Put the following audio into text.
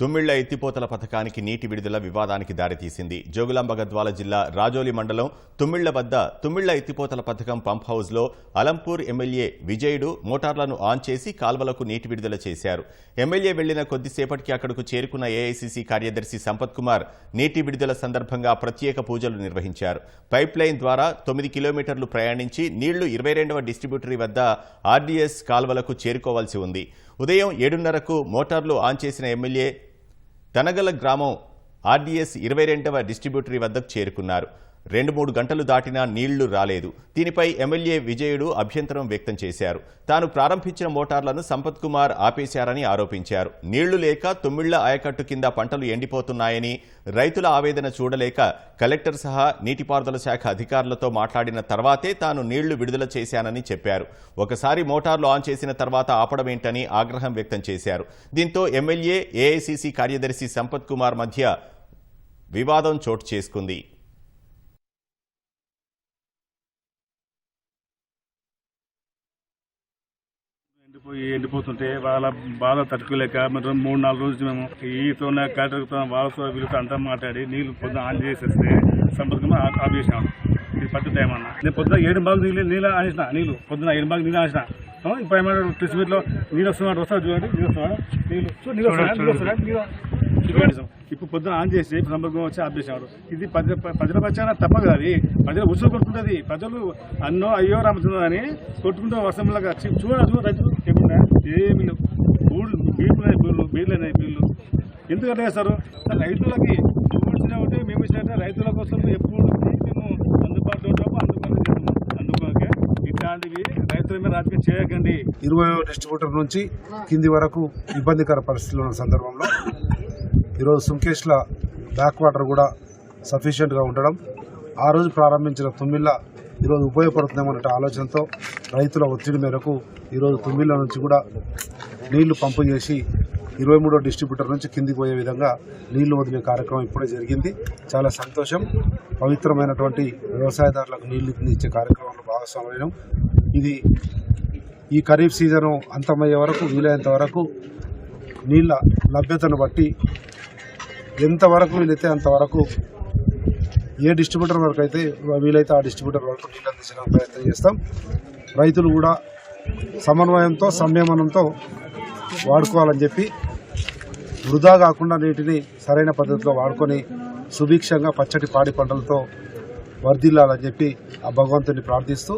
తుమ్మిళ్ళ ఎత్తిపోతల పథకానికి నీటి విడుదల వివాదానికి దారితీసింది. జోగులాంబ గద్వాల జిల్లా రాజోలి మండలం తుమ్మిళ్ళ వద్ద తుమ్మిళ్ళ ఎత్తిపోతల పథకం పంప్ హౌస్లో అలంపూర్ ఎమ్మెల్యే విజయుడు మోటార్లను ఆన్ చేసి కాల్వలకు నీటి విడుదల చేశారు. ఎమ్మెల్యే వెళ్ళిన కొద్దిసేపటికి అక్కడకు చేరుకున్న ఏఐసీసీ కార్యదర్శి సంపత్ కుమార్ నీటి విడుదల సందర్భంగా ప్రత్యేక పూజలు నిర్వహించారు. పైప్ లైన్ ద్వారా తొమ్మిది కిలోమీటర్లు ప్రయాణించి నీళ్ళు ఇరవై రెండవ డిస్ట్రిబ్యూటరీ వద్ద ఆర్డీఎస్ కాల్వలకు చేరుకోవాల్సి ఉంది. ఉదయం ఏడున్నరకు మోటార్లు ఆన్ చేసిన ఎమ్మెల్యే తనగల గ్రామం ఆర్డీఎస్ ఇరవై రెండవ డిస్ట్రిబ్యూటరీ వద్దకు చేరుకున్నారు. రెండు మూడు గంటలు దాటినా నీళ్ళు రాలేదు. దీనిపై ఎమ్మెల్యే విజయుడు అభ్యంతరం వ్యక్తం చేశారు. తాను ప్రారంభించిన మోటార్లను సంపత్ కుమార్ ఆపేశారని ఆరోపించారు. నీళ్ళు లేక తొమ్మిళ్ళ ఆయకట్టు కింద పంటలు ఎండిపోతున్నాయని రైతుల ఆవేదన చూడలేక కలెక్టర్ సహా నీటిపారుదల శాఖ అధికారులతో మాట్లాడిన తర్వాతే తాను నీళ్ళు విడుదల చేశానని చెప్పారు. ఒకసారి మోటార్లు ఆన్ చేసిన తర్వాత ఆపడమేంటని ఆగ్రహం వ్యక్తం చేశారు. దీంతో ఎమ్మెల్యే ఏఐసీసీ కార్యదర్శి సంపత్ కుమార్ మధ్య వివాదం చోటు చేసుకుంది. ఎండిపోయి ఎండిపోతుంటే వాళ్ళ బాధ తట్టుకోలేక మరి మూడు నాలుగు రోజులు మేము ఈతో కలెక్టర్తో వాళ్ళతో వీళ్ళతో అంతా మాట్లాడి నీళ్ళు పొద్దున ఆన్ చేసేస్తే సంపర్కంగా ఆఫ్ చేసాం ఇది పద్ధతి ఏమన్నా? నేను పొద్దున ఏడు బాగు నీళ్ళు నీళ్ళు ఆనేసిన నీళ్ళు పొద్దున ఏడు బాగు నీళ్ళు ఆనేసిన. ఇప్పుడు ఏమన్నా ట్రిస్మీట్లో నీళ్ళు వస్తున్నాడు వస్తాడు చూడండి నీళ్ళు వస్తున్నాడు నీళ్ళు నీళ్ళు వస్తున్నాడు నీళ్ళు వస్తున్నాడు నీళ్ళు. ఇప్పుడు పొద్దున ఆన్ చేసి సంపర్కం వచ్చి ఆఫ్ చేసినాడు ఇది ప్రజల పక్షాన తప్ప కదా. అది ప్రజలు ఉసురు కొట్టుకుంటుంది ప్రజలు అన్నో అయ్యో రామచంద్ర అని కొట్టుకుంటూ వర్షంలాగా చూడదు రైతులు. చెప్పుకుంటా ఏమి లేవు. బూళ్ళు బీర్లు బీర్లు బీర్లు అనేవి బీర్లు. ఎందుకు అట్లా చేస్తారు? రైతులకి నువ్వు ఇచ్చినా ఉంటే మేము ఇచ్చినట్టే రైతుల కోసం ఎప్పుడు మేము అందుబాటులో ఉంటాము అందుబాటులో అందుకోకే ఇట్లాంటివి రైతుల మీద రాజకీయం చేయకండి. ఇరవై డిస్ట్రిబ్యూటర్ నుంచి కింది వరకు ఇబ్బందికర పరిస్థితులు ఉన్న సందర్భంలో ఈరోజు సుంకేష్ల బ్యాక్ వాటర్ కూడా సఫిషియెంట్గా ఉండడం. ఆ రోజు ప్రారంభించిన తుమ్మిళ్ళ ఈరోజు ఉపయోగపడుతుందేమన్న ఆలోచనతో రైతుల ఒత్తిడి మేరకు ఈరోజు తుమ్మిళ్ళ నుంచి కూడా నీళ్ళు పంపు చేసి ఇరవై మూడో డిస్ట్రిబ్యూటర్ నుంచి కిందికి పోయే విధంగా నీళ్ళు వదిలే కార్యక్రమం ఇప్పుడే జరిగింది. చాలా సంతోషం. పవిత్రమైనటువంటి వ్యవసాయదారులకు నీళ్ళు ఇచ్చే కార్యక్రమంలో భాగస్వామ్యం. ఇది ఈ ఖరీఫ్ సీజను అంతమయ్యే వరకు వీలైనంత వరకు నీళ్ళ లభ్యతను బట్టి ఎంతవరకు వీలైతే అంతవరకు ఏ డిస్ట్రిబ్యూటర్ వరకు అయితే వీలైతే ఆ డిస్ట్రిబ్యూటర్ వరకు నీళ్ళు అందించడానికి ప్రయత్నం చేస్తాం. రైతులు కూడా సమన్వయంతో సంయమనంతో వాడుకోవాలని చెప్పి వృధా కాకుండా నీటిని సరైన పద్ధతిలో వాడుకొని సుభిక్షంగా పచ్చటి పాడి పంటలతో వర్ధిల్లాలని చెప్పి ఆ భగవంతుని ప్రార్థిస్తూ